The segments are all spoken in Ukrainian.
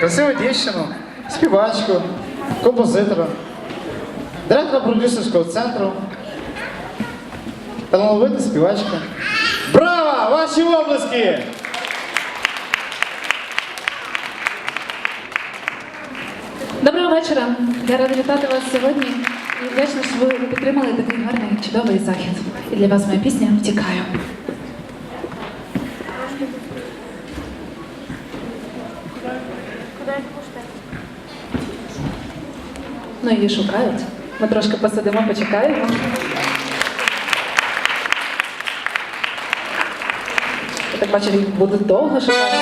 Красиву дівчину, співачку, композитора, директора продюсерського центру, талановита співачка. Браво! Ваші обласки! Доброго вечора. Я рада вітати вас сьогодні і вдячна, що ви підтримали такий гарний, чудовий захід. І для вас моя пісня Втікаю. Ну її шукають. Ми трошки посидимо, почекаємо. Я так бачу, їх будуть довго шукати.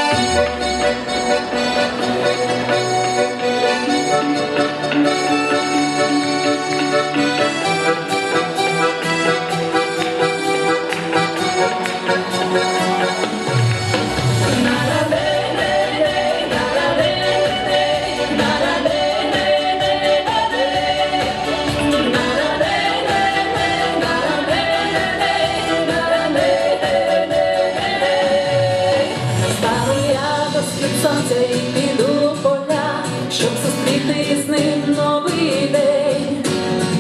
Сонця і піду в поля, щоб зустріти із ним новий день.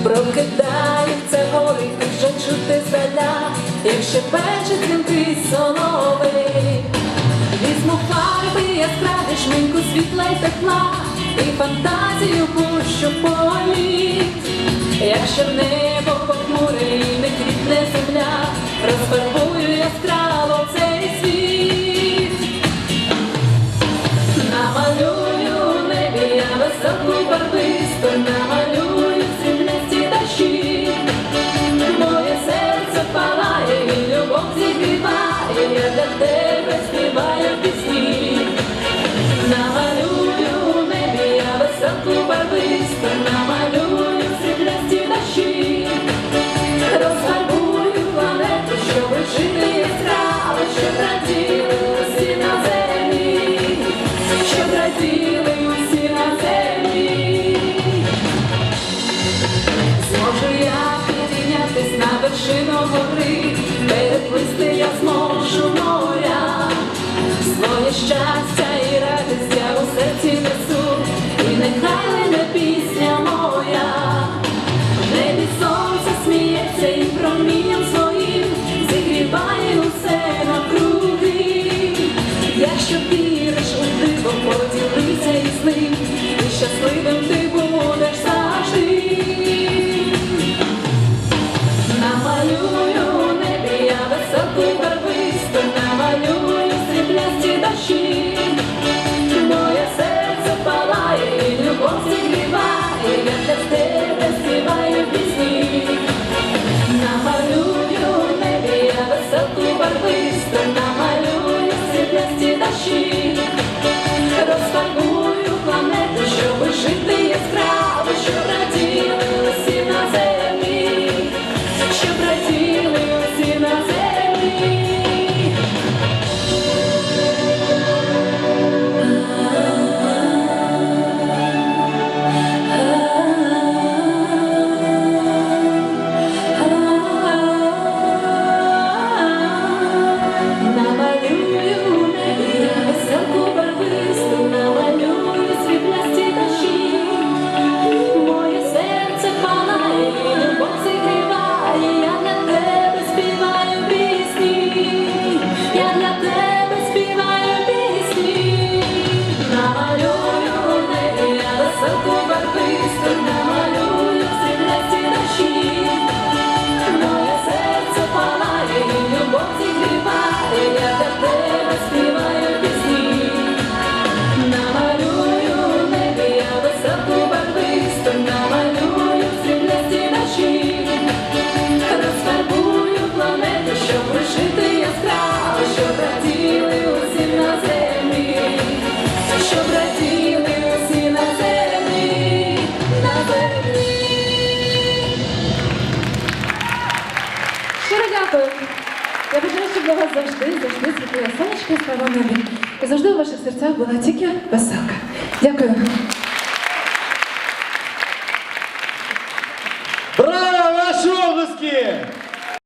Прокидаються гори, і вже чути здаля, як шепече дзвінки соловей. Візьму фарби яскраві, шминку світла й тепла, і фантазію пущу політ. Якщо небо похмуре і не квітне земля, розфарбую яскраво цей підійнятись на Abaxi. Для завжди, завжди світила сонечко слава небі. І завжди у ваших серцях була тільки веселка. Дякую.